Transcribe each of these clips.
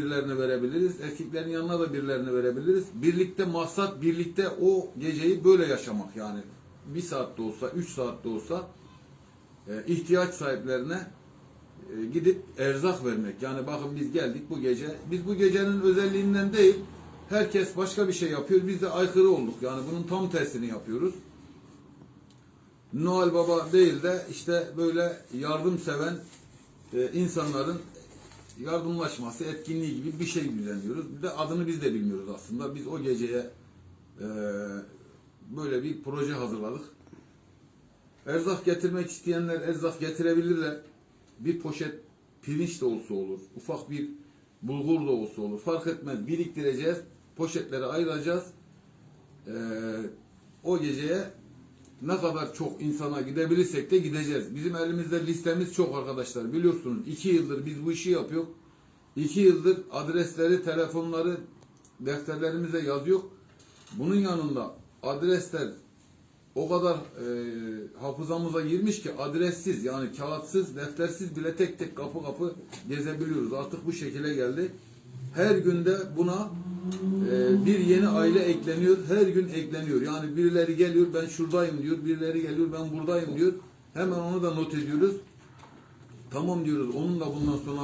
birilerini verebiliriz. Erkeklerin yanına da birilerini verebiliriz. Birlikte maksat birlikte o geceyi böyle yaşamak yani. Bir saatte olsa, üç saatte olsa e, ihtiyaç sahiplerine e, gidip erzak vermek. Yani bakın biz geldik bu gece. Biz bu gecenin özelliğinden değil, herkes başka bir şey yapıyor. Biz de aykırı olduk. Yani bunun tam tersini yapıyoruz. Noel Baba değil de işte böyle yardımseven e, insanların yardımlaşması, etkinliği gibi bir şey düzenliyoruz. Bir de adını biz de bilmiyoruz aslında. Biz o geceye e, böyle bir proje hazırladık. Erzak getirmek isteyenler erzak getirebilirler. Bir poşet pirinç de olsa olur. Ufak bir bulgur da olsa olur. Fark etmez. Biriktireceğiz. Poşetlere ayıracağız. Ee, o geceye ne kadar çok insana gidebilirsek de gideceğiz. Bizim elimizde listemiz çok arkadaşlar. Biliyorsunuz iki yıldır biz bu işi yapıyoruz. İki yıldır adresleri, telefonları defterlerimize yazıyor. Bunun yanında adresler o kadar e, hafızamıza girmiş ki adressiz yani kağıtsız, deftersiz bile tek tek kapı kapı gezebiliyoruz. Artık bu şekilde geldi. Her günde buna e, bir yeni aile ekleniyor. Her gün ekleniyor. Yani birileri geliyor ben şuradayım diyor. Birileri geliyor ben buradayım diyor. Hemen onu da not ediyoruz. Tamam diyoruz. Onun da bundan sonra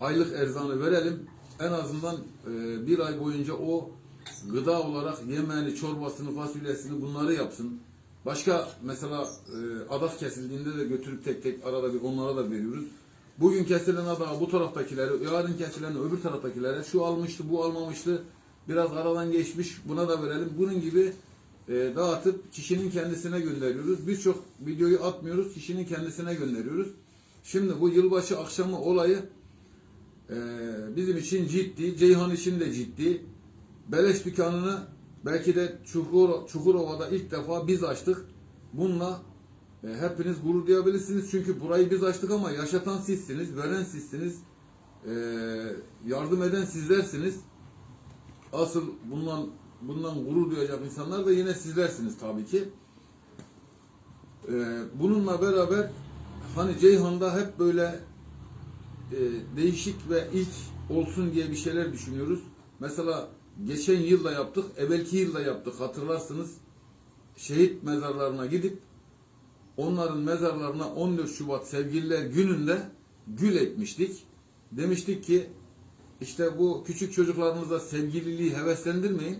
aylık erzanı verelim. En azından e, bir ay boyunca o gıda olarak yemeğini, çorbasını, fasulyesini bunları yapsın. Başka mesela e, adak kesildiğinde de götürüp tek tek arada bir onlara da veriyoruz. Bugün kesilen adağı bu taraftakilere, yarın kesilen öbür taraftakilere şu almıştı, bu almamıştı. Biraz aradan geçmiş buna da verelim. Bunun gibi e, dağıtıp kişinin kendisine gönderiyoruz. Birçok videoyu atmıyoruz, kişinin kendisine gönderiyoruz. Şimdi bu yılbaşı akşamı olayı e, bizim için ciddi, Ceyhan için de ciddi. Beleş dükkanını belki de Çukur, Çukurova'da ilk defa biz açtık. Bununla hepiniz gurur duyabilirsiniz. Çünkü burayı biz açtık ama yaşatan sizsiniz, veren sizsiniz, e, yardım eden sizlersiniz. Asıl bundan bundan gurur duyacak insanlar da yine sizlersiniz tabii ki. E, bununla beraber hani Ceyhan'da hep böyle e, değişik ve ilk olsun diye bir şeyler düşünüyoruz. Mesela geçen yıl da yaptık, evvelki yıl da yaptık hatırlarsınız. Şehit mezarlarına gidip onların mezarlarına 14 Şubat Sevgililer Günü'nde gül ekmiştik. Demiştik ki işte bu küçük çocuklarınıza sevgililiği heveslendirmeyin.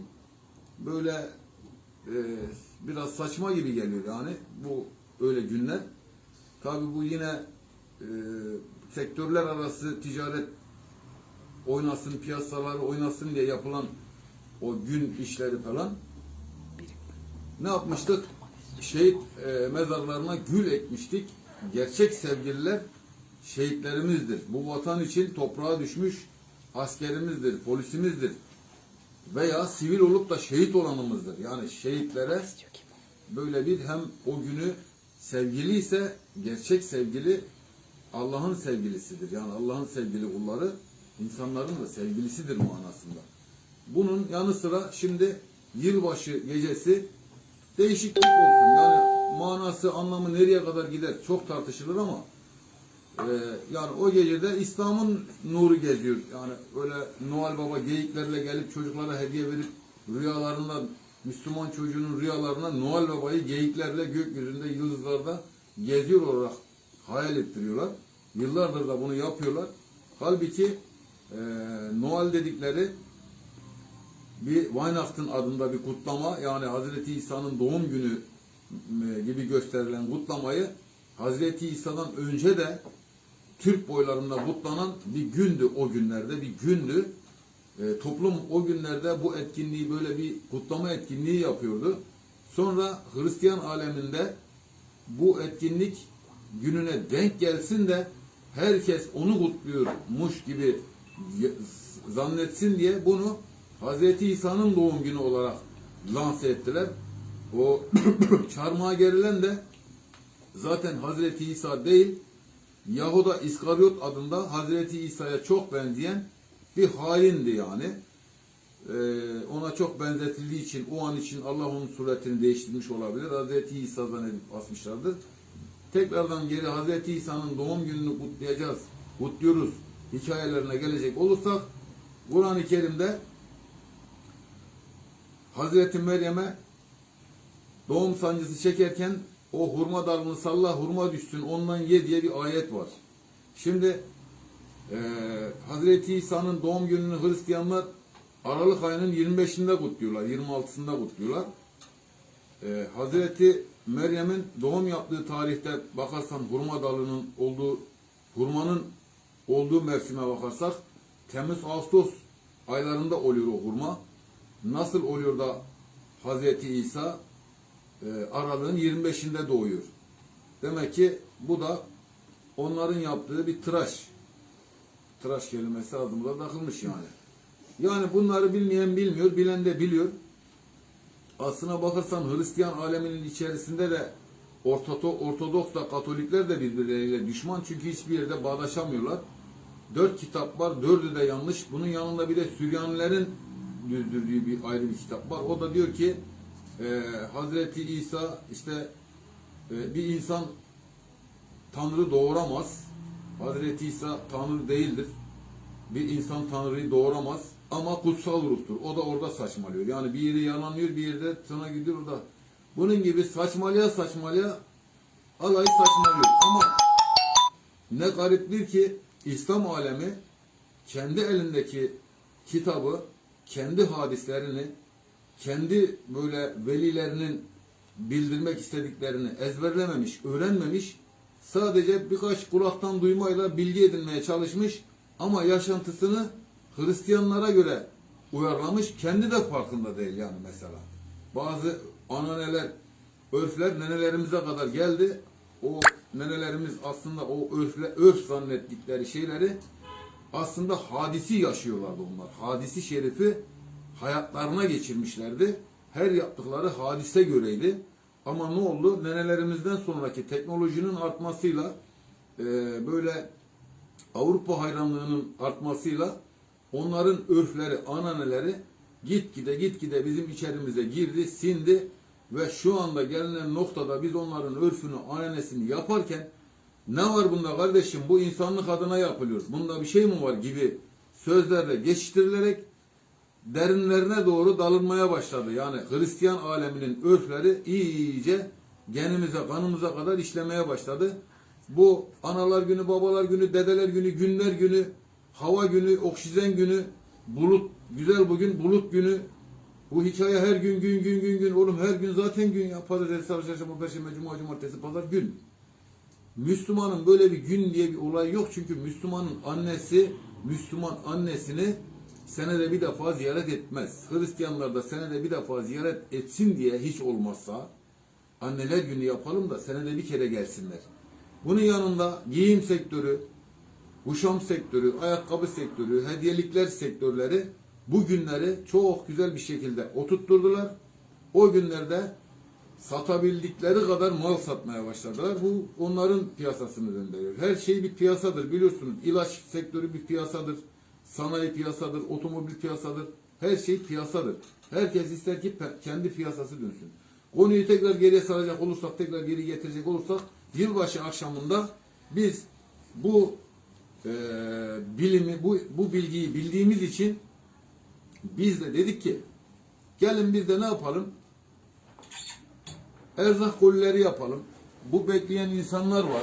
Böyle e, biraz saçma gibi geliyor yani bu öyle günler. Tabi bu yine e, sektörler arası ticaret oynasın, piyasaları oynasın diye yapılan o gün işleri falan. Ne yapmıştık? Şehit e, mezarlarına gül ekmiştik. Gerçek sevgililer şehitlerimizdir. Bu vatan için toprağa düşmüş askerimizdir, polisimizdir. Veya sivil olup da şehit olanımızdır. Yani şehitlere böyle bir hem o günü sevgili ise gerçek sevgili Allah'ın sevgilisidir. Yani Allah'ın sevgili kulları insanların da sevgilisidir manasında. Bunun yanı sıra şimdi yılbaşı gecesi değişiklik olsun. Yani manası, anlamı nereye kadar gider çok tartışılır ama e, yani o gecede İslam'ın nuru geziyor. Yani öyle Noel Baba geyiklerle gelip çocuklara hediye verip rüyalarında Müslüman çocuğunun rüyalarına Noel Baba'yı geyiklerle gökyüzünde yıldızlarda geziyor olarak hayal ettiriyorlar. Yıllardır da bunu yapıyorlar. Halbuki e, Noel dedikleri bir Weihnachten adında bir kutlama yani Hazreti İsa'nın doğum günü e, gibi gösterilen kutlamayı Hazreti İsa'dan önce de Türk boylarında kutlanan bir gündü o günlerde bir gündü. E, toplum o günlerde bu etkinliği böyle bir kutlama etkinliği yapıyordu. Sonra Hristiyan aleminde bu etkinlik gününe denk gelsin de herkes onu kutluyormuş gibi zannetsin diye bunu Hazreti İsa'nın doğum günü olarak lanse ettiler. O çarmıha gerilen de zaten Hazreti İsa değil, Yahuda İskaryot adında Hazreti İsa'ya çok benzeyen bir haindi yani. Ee, ona çok benzetildiği için o an için Allah onun suretini değiştirmiş olabilir. Hazreti İsa'dan edip asmışlardır. Tekrardan geri Hazreti İsa'nın doğum gününü kutlayacağız, kutluyoruz hikayelerine gelecek olursak Kur'an-ı Kerim'de Hazreti Meryem'e doğum sancısı çekerken o hurma dalını salla hurma düşsün ondan ye diye bir ayet var. Şimdi eee Hazreti İsa'nın doğum gününü Hristiyanlar Aralık ayının 25'inde kutluyorlar, 26'sında kutluyorlar. Eee Hazreti Meryem'in doğum yaptığı tarihte bakarsan hurma dalının olduğu, hurmanın olduğu mevsime bakarsak Temmuz Ağustos aylarında oluyor o hurma. Nasıl oluyor da Hazreti İsa e, Aralık'ın 25'inde doğuyor. Demek ki bu da onların yaptığı bir tıraş. Tıraş kelimesi ağzımıza takılmış yani. Yani bunları bilmeyen bilmiyor, bilen de biliyor. Aslına bakarsan Hristiyan aleminin içerisinde de Ortodo, Ortodoks da Katolikler de birbirleriyle düşman çünkü hiçbir yerde bağdaşamıyorlar. Dört kitap var, dördü de yanlış. Bunun yanında bir de Süryanilerin düzdürdüğü bir ayrı bir kitap var. O da diyor ki e, Hazreti İsa işte e, bir insan Tanrı doğuramaz. Hazreti İsa Tanrı değildir. Bir insan Tanrı'yı doğuramaz ama kutsal ruhtur. O da orada saçmalıyor. Yani bir yeri yalanlıyor, bir yerde sana gidiyor orada. Bunun gibi saçmalaya saçmalaya alayı saçmalıyor. Ama ne gariptir ki İslam alemi kendi elindeki kitabı, kendi hadislerini, kendi böyle velilerinin bildirmek istediklerini ezberlememiş, öğrenmemiş, sadece birkaç kulaktan duymayla bilgi edinmeye çalışmış ama yaşantısını Hristiyanlara göre uyarlamış, kendi de farkında değil yani mesela. Bazı ananeler, örfler nenelerimize kadar geldi. O nenelerimiz aslında o örfle, örf zannettikleri şeyleri aslında hadisi yaşıyorlardı onlar. Hadisi şerifi hayatlarına geçirmişlerdi. Her yaptıkları hadise göreydi. Ama ne oldu? Nenelerimizden sonraki teknolojinin artmasıyla e, böyle Avrupa hayranlığının artmasıyla onların örfleri, ananeleri gitgide gitgide bizim içerimize girdi, sindi ve şu anda gelinen noktada biz onların örfünü, ananesini yaparken ne var bunda kardeşim bu insanlık adına yapılıyor. Bunda bir şey mi var gibi sözlerle geçiştirilerek derinlerine doğru dalınmaya başladı. Yani Hristiyan aleminin örfleri iyice genimize, kanımıza kadar işlemeye başladı. Bu analar günü, babalar günü, dedeler günü, günler günü, hava günü, oksijen günü, bulut, güzel bugün bulut günü. Bu hikaye her gün gün gün gün gün. Oğlum her gün zaten gün ya. Pazartesi, çarşamba, perşembe, cuma, cumartesi, pazar gün. Müslümanın böyle bir gün diye bir olay yok. Çünkü Müslümanın annesi, Müslüman annesini senede bir defa ziyaret etmez. Hristiyanlar da senede bir defa ziyaret etsin diye hiç olmazsa anneler günü yapalım da senede bir kere gelsinler. Bunun yanında giyim sektörü, kuşam sektörü, ayakkabı sektörü, hediyelikler sektörleri bu günleri çok güzel bir şekilde oturtturdular. O günlerde satabildikleri kadar mal satmaya başladılar. Bu onların piyasasını döndürüyor. Her şey bir piyasadır biliyorsunuz. İlaç sektörü bir piyasadır. Sanayi piyasadır, otomobil piyasadır. Her şey piyasadır. Herkes ister ki kendi piyasası dönsün. Konuyu tekrar geriye saracak olursak, tekrar geri getirecek olursak yılbaşı akşamında biz bu e, bilimi, bu, bu bilgiyi bildiğimiz için biz de dedik ki gelin biz de ne yapalım? Erzak kolileri yapalım. Bu bekleyen insanlar var.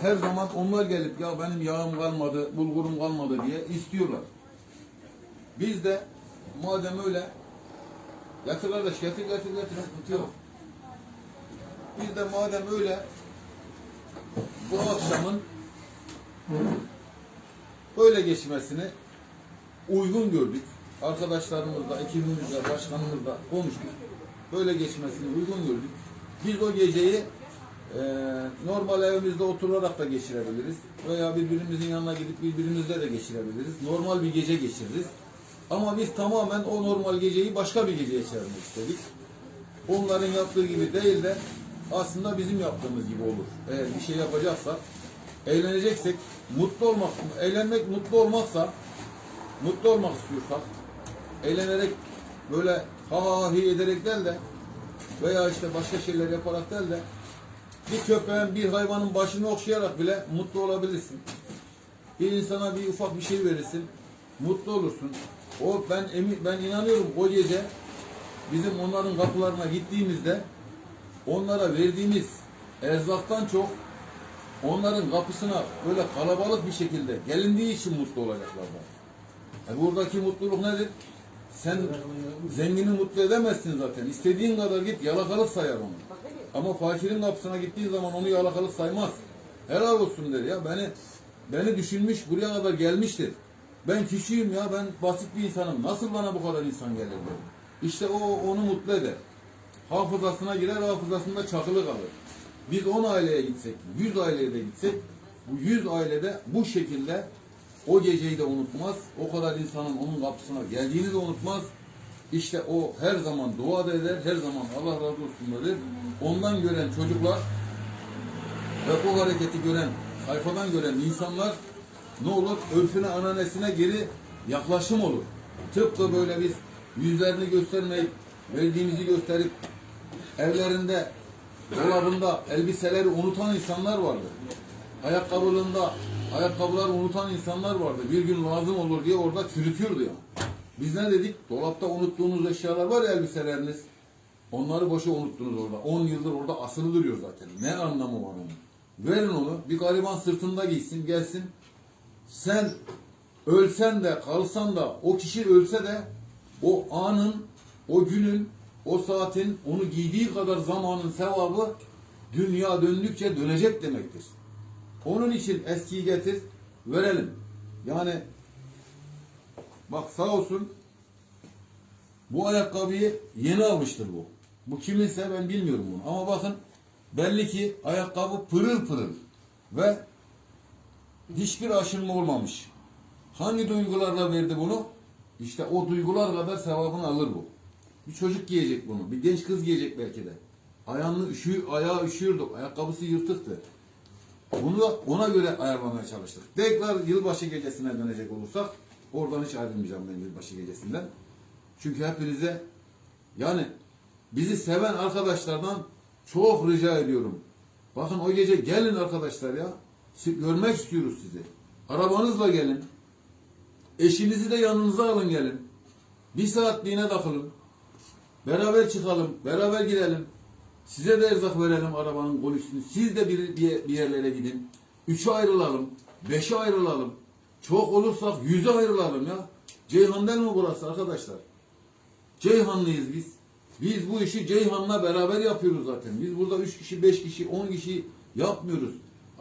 Her zaman onlar gelip ya benim yağım kalmadı, bulgurum kalmadı diye istiyorlar. Biz de madem öyle getir kardeş getir getir getir sıkıntı. Biz de madem öyle bu akşamın böyle geçmesini uygun gördük. Arkadaşlarımızla, ekibimizle, başkanımızla konuştuk. Böyle geçmesini uygun gördük. Biz o geceyi e, normal evimizde oturarak da geçirebiliriz. Veya birbirimizin yanına gidip birbirimizle de geçirebiliriz. Normal bir gece geçiririz. Ama biz tamamen o normal geceyi başka bir geceye çevirmek istedik. Onların yaptığı gibi değil de aslında bizim yaptığımız gibi olur. Eğer bir şey yapacaksak, eğleneceksek, mutlu olmak, eğlenmek mutlu olmaksa, mutlu olmak istiyorsak, eğlenerek böyle ha ha hi ederek değil de veya işte başka şeyler yaparak değil de bir köpeğin, bir hayvanın başını okşayarak bile mutlu olabilirsin. Bir insana bir ufak bir şey verirsin. mutlu olursun. O ben emin, ben inanıyorum o gece bizim onların kapılarına gittiğimizde onlara verdiğimiz erzaktan çok onların kapısına böyle kalabalık bir şekilde gelindiği için mutlu olacaklar. E buradaki mutluluk nedir? Sen zengini mutlu edemezsin zaten. İstediğin kadar git yalakalık sayar onu. Ama fakirin kapısına gittiğin zaman onu yalakalık saymaz. Helal olsun der ya beni beni düşünmüş buraya kadar gelmiştir. Ben kişiyim ya ben basit bir insanım. Nasıl bana bu kadar insan gelir der. İşte o onu mutlu eder. Hafızasına girer hafızasında çakılı kalır. Biz 10 aileye gitsek, 100 aileye de gitsek bu 100 ailede bu şekilde o geceyi de unutmaz. O kadar insanın onun kapısına geldiğini de unutmaz. İşte o her zaman dua da eder, her zaman Allah razı olsun der. Ondan gören çocuklar ve bu hareketi gören, sayfadan gören insanlar ne olur? Örfüne, ananesine geri yaklaşım olur. Tıpkı böyle biz yüzlerini göstermeyip, verdiğimizi gösterip evlerinde, dolabında elbiseleri unutan insanlar vardı. Ayakkabılığında ayakkabılar unutan insanlar vardı. Bir gün lazım olur diye orada çürütüyordu ya. Biz ne dedik? Dolapta unuttuğunuz eşyalar var ya elbiseleriniz. Onları boşa unuttunuz orada. 10 yıldır orada asılı duruyor zaten. Ne anlamı var onun? Verin onu. Bir gariban sırtında giysin, gelsin. Sen ölsen de kalsan da o kişi ölse de o anın, o günün, o saatin onu giydiği kadar zamanın sevabı dünya döndükçe dönecek demektir. Onun için eskiyi getir, verelim. Yani bak sağ olsun bu ayakkabıyı yeni almıştır bu. Bu kiminse ben bilmiyorum bunu. Ama bakın belli ki ayakkabı pırıl pırıl ve hiçbir aşınma olmamış. Hangi duygularla verdi bunu? İşte o duygular kadar sevabını alır bu. Bir çocuk giyecek bunu. Bir genç kız giyecek belki de. Ayağını üşü, ayağı üşüyordu. Ayakkabısı yırtıktı. Bunu ona göre ayarlamaya çalıştık. Tekrar yılbaşı gecesine dönecek olursak oradan hiç ayrılmayacağım ben yılbaşı gecesinden. Çünkü hepinize yani bizi seven arkadaşlardan çok rica ediyorum. Bakın o gece gelin arkadaşlar ya. Görmek istiyoruz sizi. Arabanızla gelin. Eşinizi de yanınıza alın gelin. Bir saatliğine takılın. Beraber çıkalım. Beraber gidelim. Size de erzak verelim arabanın kolisini. Siz de bir, bir yerlere gidin. Üçe ayrılalım. Beşe ayrılalım. Çok olursak yüze ayrılalım ya. Ceyhan değil mi burası arkadaşlar? Ceyhanlıyız biz. Biz bu işi Ceyhan'la beraber yapıyoruz zaten. Biz burada üç kişi, beş kişi, on kişi yapmıyoruz.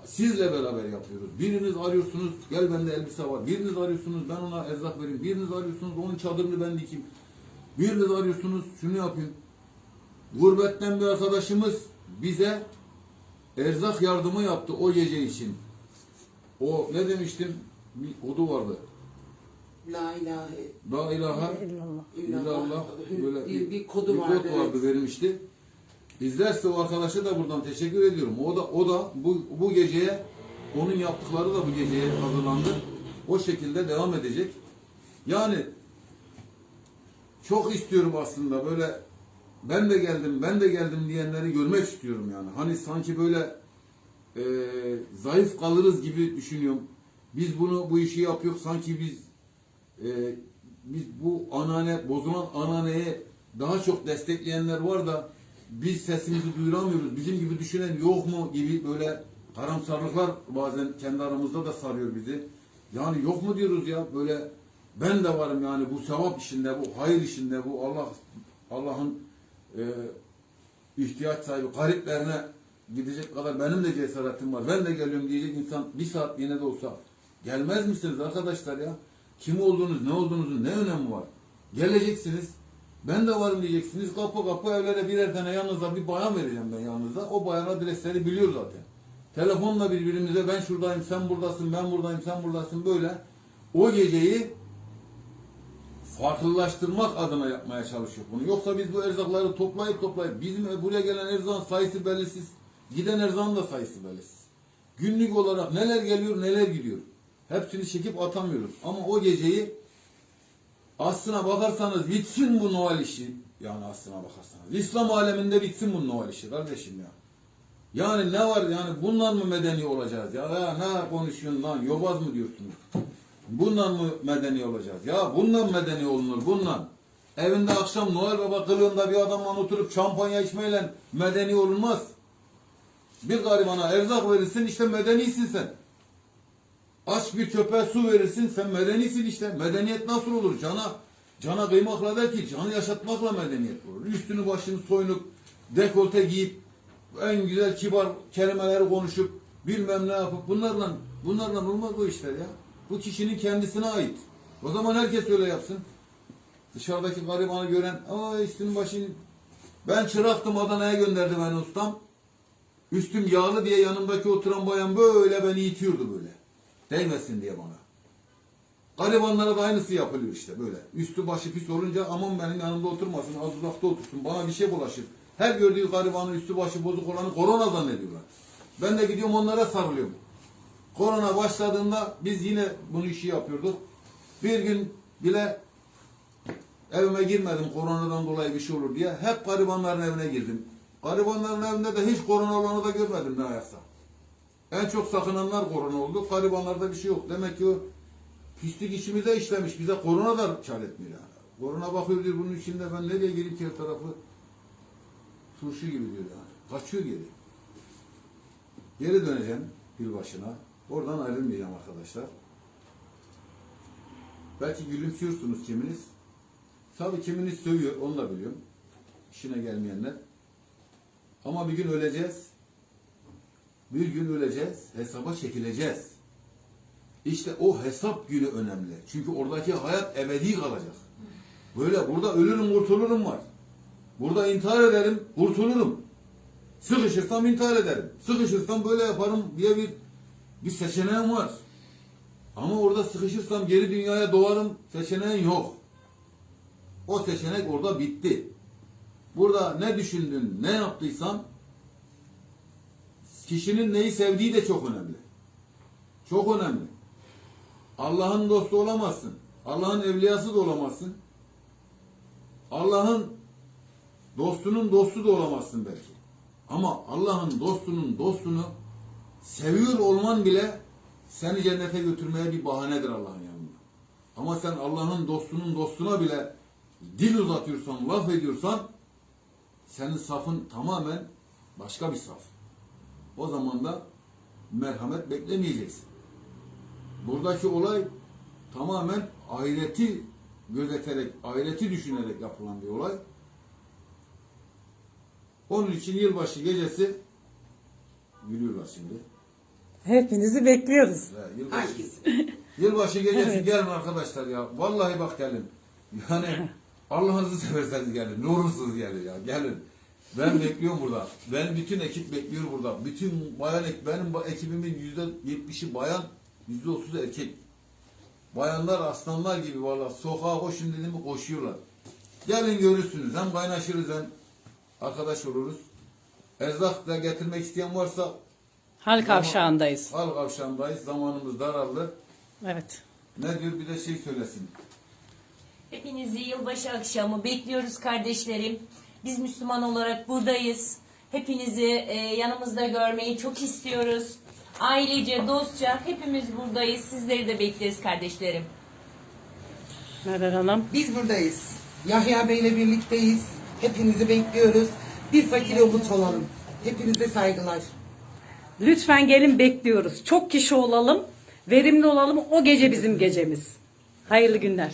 Sizle beraber yapıyoruz. Biriniz arıyorsunuz, gel bende elbise var. Biriniz arıyorsunuz, ben ona erzak vereyim. Biriniz arıyorsunuz, onun çadırını ben dikeyim. Biriniz arıyorsunuz, şunu yapayım. Gurbetten bir arkadaşımız bize erzak yardımı yaptı o gece için. O ne demiştim? Bir kodu vardı. La ilahe La ilahe İllallah. illallah böyle bir, bir, kodu bir vardı. kod vardı evet. vermişti. İzlerse o arkadaşa da buradan teşekkür ediyorum. O da o da bu bu geceye onun yaptıkları da bu geceye hazırlandı. O şekilde devam edecek. Yani çok istiyorum aslında böyle ben de geldim, ben de geldim diyenleri görmek istiyorum yani. Hani sanki böyle e, zayıf kalırız gibi düşünüyorum. Biz bunu bu işi yapıyoruz sanki biz e, biz bu anane bozulan ananeye daha çok destekleyenler var da biz sesimizi duyuramıyoruz. Bizim gibi düşünen yok mu gibi böyle karamsarlıklar bazen kendi aramızda da sarıyor bizi. Yani yok mu diyoruz ya böyle ben de varım yani bu sevap işinde, bu hayır işinde, bu Allah Allah'ın e, ihtiyaç sahibi gariplerine gidecek kadar benim de cesaretim var. Ben de geliyorum diyecek insan bir saat yine de olsa gelmez misiniz arkadaşlar ya? Kim olduğunuz, ne olduğunuzun ne önemi var? Geleceksiniz. Ben de varım diyeceksiniz. Kapı kapı evlere birer tane yanınıza bir bayan vereceğim ben yanınıza. O bayan adresleri biliyor zaten. Telefonla birbirimize ben şuradayım, sen buradasın, ben buradayım, sen buradasın böyle. O geceyi farklılaştırmak adına yapmaya çalışıyor bunu. Yoksa biz bu erzakları toplayıp toplayıp bizim buraya gelen erzağın sayısı belirsiz. Giden erzağın da sayısı belirsiz. Günlük olarak neler geliyor neler gidiyor. Hepsini çekip atamıyoruz. Ama o geceyi aslına bakarsanız bitsin bu Noel işi. Yani aslına bakarsanız. İslam aleminde bitsin bu Noel işi kardeşim ya. Yani ne var yani bunlar mı medeni olacağız ya? ya ne konuşuyorsun lan yobaz mı diyorsunuz? Bundan mı medeni olacağız? Ya bundan medeni olunur, bundan. Evinde akşam Noel Baba kılığında bir adamla oturup şampanya içmeyle medeni olunmaz. Bir garibana erzak verirsin işte medenisin sen. Aç bir köpeğe su verirsin sen medenisin işte. Medeniyet nasıl olur? Cana cana kıymakla değil ki canı yaşatmakla medeniyet olur. Üstünü başını soyunup dekolte giyip en güzel kibar kelimeleri konuşup bilmem ne yapıp bunlarla bunlarla olmaz bu işler ya. Bu kişinin kendisine ait. O zaman herkes öyle yapsın. Dışarıdaki garibanı gören aa üstünün başını ben çıraktım Adana'ya gönderdi beni ustam. Üstüm yağlı diye yanımdaki oturan bayan böyle beni itiyordu böyle. Değmesin diye bana. Garibanlara da aynısı yapılıyor işte böyle. Üstü başı pis olunca aman benim yanımda oturmasın, az uzakta otursun, bana bir şey bulaşır. Her gördüğü garibanın üstü başı bozuk olanı korona zannediyorlar. Ben de gidiyorum onlara sarılıyorum. Korona başladığında biz yine bunu işi yapıyorduk. Bir gün bile evime girmedim koronadan dolayı bir şey olur diye. Hep garibanların evine girdim. Garibanların evinde de hiç korona olanı da görmedim ne ayaksa. En çok sakınanlar korona oldu. Garibanlarda bir şey yok. Demek ki o pislik içimize işlemiş. Bize korona da kar etmiyor yani. Korona bakıyor diyor bunun içinde ben nereye ki her tarafı turşu gibi diyor yani. Kaçıyor geri. Geri döneceğim bir başına. Oradan ayrılmayacağım arkadaşlar. Belki gülümsüyorsunuz kiminiz. Tabii kiminiz sövüyor, onu da biliyorum. İşine gelmeyenler. Ama bir gün öleceğiz. Bir gün öleceğiz, hesaba çekileceğiz. İşte o hesap günü önemli. Çünkü oradaki hayat ebedi kalacak. Böyle burada ölürüm kurtulurum var. Burada intihar ederim, kurtulurum. Sıkışırsam intihar ederim. Sıkışırsam böyle yaparım diye bir bir seçeneğim var. Ama orada sıkışırsam geri dünyaya doğarım seçeneğin yok. O seçenek orada bitti. Burada ne düşündün, ne yaptıysan kişinin neyi sevdiği de çok önemli. Çok önemli. Allah'ın dostu olamazsın. Allah'ın evliyası da olamazsın. Allah'ın dostunun dostu da olamazsın belki. Ama Allah'ın dostunun dostunu seviyor olman bile seni cennete götürmeye bir bahanedir Allah'ın yanında. Ama sen Allah'ın dostunun dostuna bile dil uzatıyorsan, laf ediyorsan senin safın tamamen başka bir saf. O zaman da merhamet beklemeyeceksin. Buradaki olay tamamen ahireti gözeterek, ahireti düşünerek yapılan bir olay. Onun için yılbaşı gecesi gülüyorlar şimdi. Hepinizi bekliyoruz. Yılbaşı, yılbaşı gecesi Evet. gelin arkadaşlar ya. Vallahi bak gelin. Yani Allah'ınızı severseniz gelin. Ne olursunuz gelin ya. Gelin. Ben bekliyorum burada. Ben bütün ekip bekliyor burada. Bütün bayan ek, benim bu ekibimin yüzde yetmişi bayan, yüzde otuzu erkek. Bayanlar aslanlar gibi valla sokağa koşun dedim mi koşuyorlar. Gelin görürsünüz. Hem kaynaşırız hem arkadaş oluruz. Erzak da getirmek isteyen varsa Hal kavşağındayız. al kavşağındayız. Zamanımız daraldı. Evet. Ne diyor bir de şey söylesin. Hepinizi yılbaşı akşamı bekliyoruz kardeşlerim. Biz Müslüman olarak buradayız. Hepinizi e, yanımızda görmeyi çok istiyoruz. Ailece, dostça hepimiz buradayız. Sizleri de bekleriz kardeşlerim. Meral Hanım. Biz buradayız. Yahya Bey'le birlikteyiz. Hepinizi bekliyoruz. Bir fakir umut olalım. Hepinize saygılar. Lütfen gelin bekliyoruz. Çok kişi olalım. Verimli olalım. O gece bizim gecemiz. Hayırlı günler.